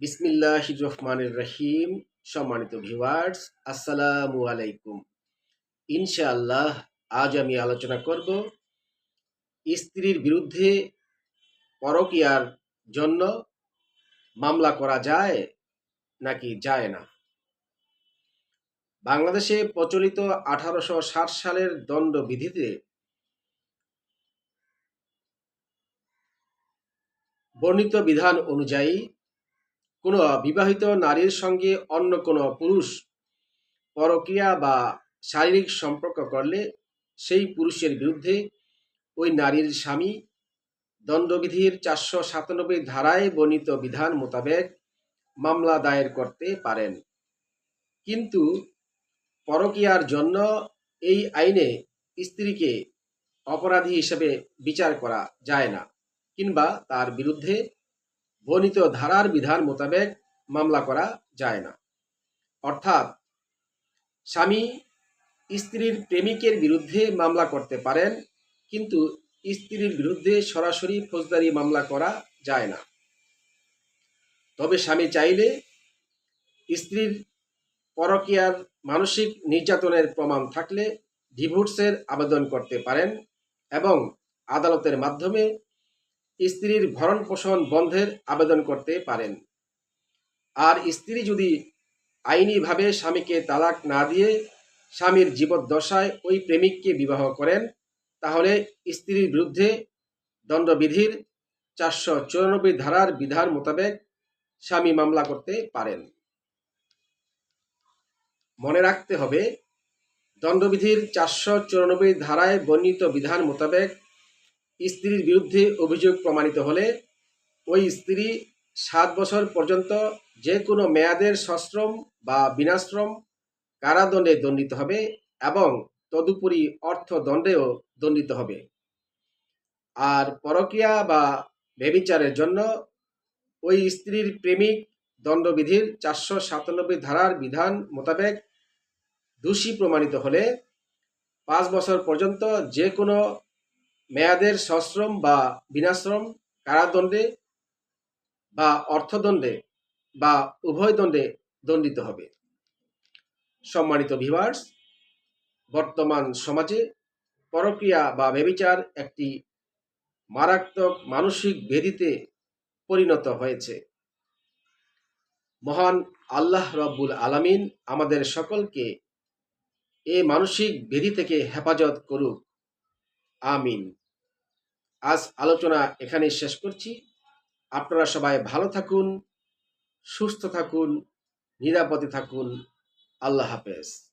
বিসমিল্লাহ রহমানের রহিম, সম্মানিত ভিউয়ার্স আসসালামু আলাইকুম। ইনশাআল্লাহ, আজ আমি আলোচনা করব স্ত্রীর বিরুদ্ধে পরকীয়ার জন্য মামলা করা যায় নাকি যায় না? বাংলাদেশে প্রচলিত আঠারোশো ষাট সালের দণ্ডবিধিতে বর্ণিত বিধান অনুযায়ী কোনো বিবাহিত নারীর সঙ্গে অন্য কোনো পুরুষ পরক্রিয়া বা শারীরিক সম্পর্ক করলে সেই পুরুষের বিরুদ্ধে ওই নারীর স্বামী দণ্ডবিধির চারশো সাতানব্বই ধারায় বর্ণিত বিধান মোতাবেক মামলা দায়ের করতে পারেন। কিন্তু পরকীয়ার জন্য এই আইনে স্ত্রীকে অপরাধী হিসেবে বিচার করা যায় না কিংবা তার বিরুদ্ধে বর্ণিত ধারার বিধান মোতাবেক মামলা করা যায় না। অর্থাৎ, স্বামী স্ত্রীর প্রেমিকের বিরুদ্ধে মামলা করতে পারেন, কিন্তু স্ত্রীর বিরুদ্ধে সরাসরি ফৌজদারি মামলা করা যায় না। তবে স্বামী চাইলে স্ত্রীর পরকীয়ার মানসিক নির্যাতনের প্রমাণ থাকলে ডিভোর্সের আবেদন করতে পারেন এবং আদালতের মাধ্যমে স্ত্রীর ভরণ পোষণ বন্ধের আবেদন করতে পারেন। আর স্ত্রী যদি আইনিভাবে স্বামীকে তালাক না দিয়ে স্বামীর জীবদ্দশায় ওই প্রেমিককে বিবাহ করেন, তাহলে স্ত্রীর বিরুদ্ধে দণ্ডবিধির চারশো চুরানব্বই ধারার বিধান মোতাবেক স্বামী মামলা করতে পারেন। মনে রাখতে হবে, দণ্ডবিধির চারশো চুরানব্বই ধারায় বর্ণিত বিধান মোতাবেক স্ত্রীর বিরুদ্ধে অভিযোগ প্রমাণিত হলে ওই স্ত্রী সাত বছর পর্যন্ত যে কোনো মেয়াদের সশ্রম বা বিনাশ্রম কারাদণ্ডে দণ্ডিত হবে এবং তদুপরি অর্থদণ্ডেও দণ্ডিত হবে। আর পরকীয়া বা বেবিচারের জন্য ওই স্ত্রীর প্রেমিক দণ্ডবিধির চারশো সাতানব্বই ধারার বিধান মোতাবেক দোষী প্রমাণিত হলে পাঁচ বছর পর্যন্ত যে কোনো মেয়াদের সশ্রম বা বিনাশ্রম কারাদণ্ডে বা অর্থদণ্ডে বা উভয় দণ্ডে দণ্ডিত হবে। সম্মানিত ভিভার্স বর্তমান সমাজে পরক্রিয়া বা বেবিচার একটি মারাত্মক মানসিক বেদিতে পরিণত হয়েছে। মহান আল্লাহ রব্বুল আলামিন আমাদের সকলকে এ মানসিক বেদি থেকে হেফাজত করুক। আমিন। আজ আলোচনা এখানেই শেষ করছি। আপনারা সবাই ভালো থাকুন, সুস্থ থাকুন, নিরাপদে থাকুন। আল্লাহ হাফেজ।